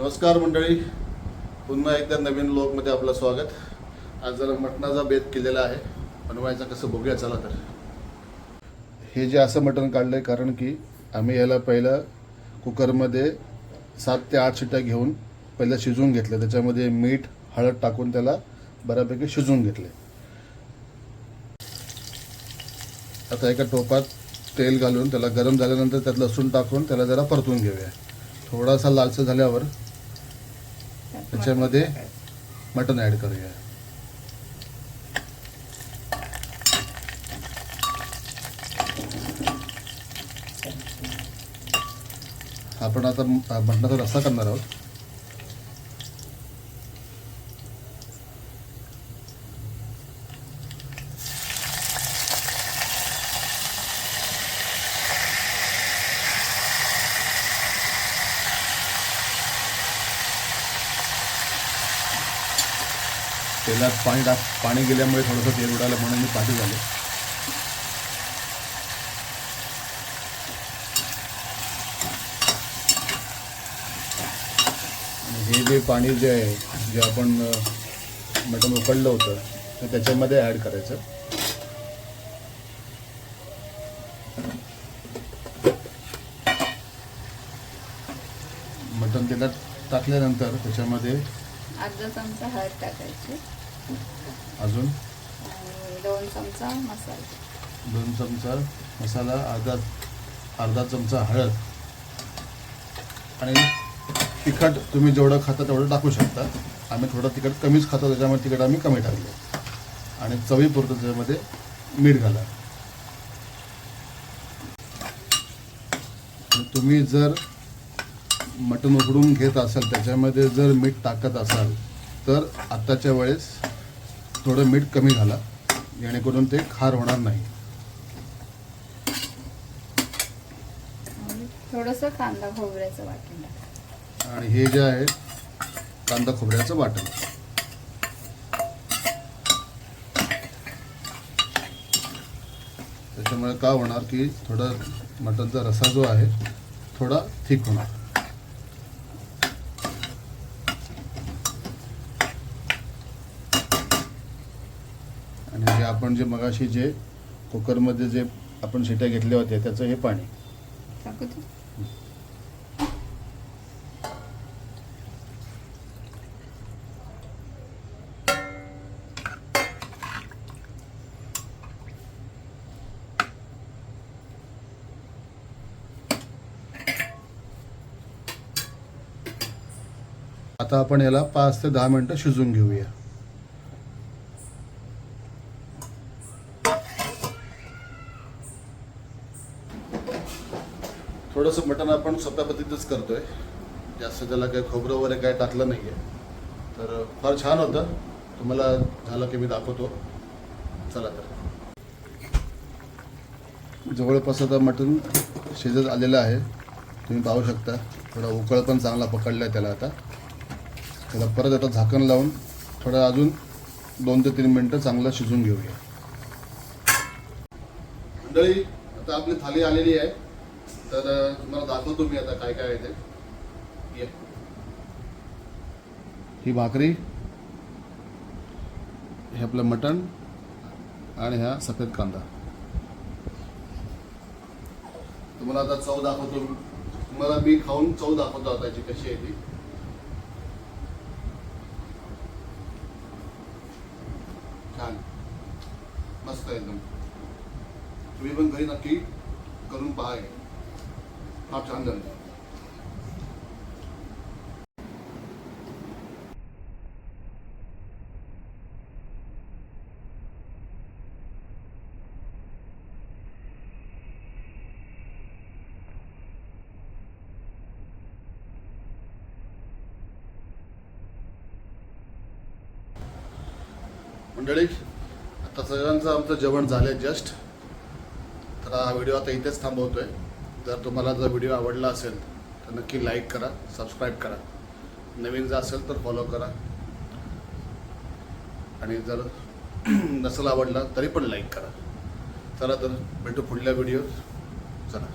नमस्कार मंडळी. पुन्हा एकदा नवीन लोकमध्ये आपलं स्वागत. आज जरा मटणाचा बेत केलेला आहे. बनवायचा कसं बघूया चला तर. हे जे असं मटण काढलं आहे कारण की आम्ही याला पहिलं कुकरमध्ये सात ते आठ शिट्ट्या घेऊन पहिलं शिजवून घेतलं. त्याच्यामध्ये मीठ हळद टाकून त्याला बऱ्यापैकी शिजवून घेतले. आता एका टोपात तेल घालून त्याला गरम झाल्यानंतर त्यात लसूण टाकून त्याला जरा परतून घेऊया. थोडासा लालसा झाल्यावर त्याच्यामध्ये मटण ॲड करूया. आपण आता म- मटणाचा रस्सा करणार आहोत. तेलात पाणी टाक पाणी गेल्यामुळे थोडंसं तेल उडालं म्हणून मी पाठी झाले. हे जे पाणी जे आहे जे आपण मटण उकडलं होतं ते त्याच्यामध्ये ॲड करायचं. मटण तेलात टाकल्यानंतर त्याच्यामध्ये अर्धा चमचा हळद टाकायची. अजून? आणि दोन चमचा मसाला. दोन चमचा मसाला अर्धा अर्धा चमचा हळद. आणि तिखट तुम्ही जेवढं खाता तेवढं टाकू शकता. आम्ही थोडं तिखट कमीच खातो त्याच्यामुळे तिखट आम्ही कमी टाकले आणि चवीपुरतं त्याच्यामध्ये मीठ घाला. आणि तुम्ही जर मटण उकडून घेत असाल त्याच्यामध्ये जर मीठ टाकत असाल तर आत्ताच्या वेळेस थोडं मीठ कमी घाला जेणेकरून ते खार होणार नाही. आणि थोडंसं कांदा खोबऱ्याचं आणि हे जे आहे कांदा खोबऱ्याचं वाटण. त्याच्यामुळे का होणार की थोडा मटनचा रसा जो आहे थोडा थिक होणार आणि जे आपण जे मगाशी जे कुकरमध्ये जे आपण शिट्या घेतल्या होत्या त्याचं हे पाणी. आता आपण याला पाच ते दहा मिनटं शिजवून घेऊया. थोडंसं मटण आपण सोप्या करतो करतोय. जास्त त्याला काही खोबरं वगैरे काय टाकलं नाही आहे तर फार छान होतं. तुम्हाला झालं की मी दाखवतो. चला तर. जवळपास आता मटण शिजत आलेलं आहे. तुम्ही पाहू शकता. थोडा उकळ पण चांगला पकडला आहे त्याला आता. त्याला परत आता झाकण लावून थोडं अजून दोन ते तीन मिनटं चांगलं शिजून घेऊया. मंडळी आता आपली थाली आलेली आहे. तर तुम्हाला दाखवतो मी आता काय काय आहे ते. ही भाकरी हे आपलं मटण आणि हा सफेद कांदा. तुम्हाला आता चव दाखवतो. तुम्हाला मी खाऊन चव दाखवतो आता याची कशी आहे ती. छान. मस्त एकदम. तुम्ही पण घरी नक्की करून पहा हे. मंडळी आता सगळ्यांचं आमचं जेवण झालं जस्ट तर हा व्हिडिओ आता इथेच थांबवतोय जर तुम्हाला जर व्हिडिओ आवडला असेल तर नक्की लाईक करा सबस्क्राईब करा. नवीन जर असेल तर फॉलो करा. आणि जर नसेल आवडला तरी पण लाईक करा. चला तर भेटू पुढल्या व्हिडिओ चला.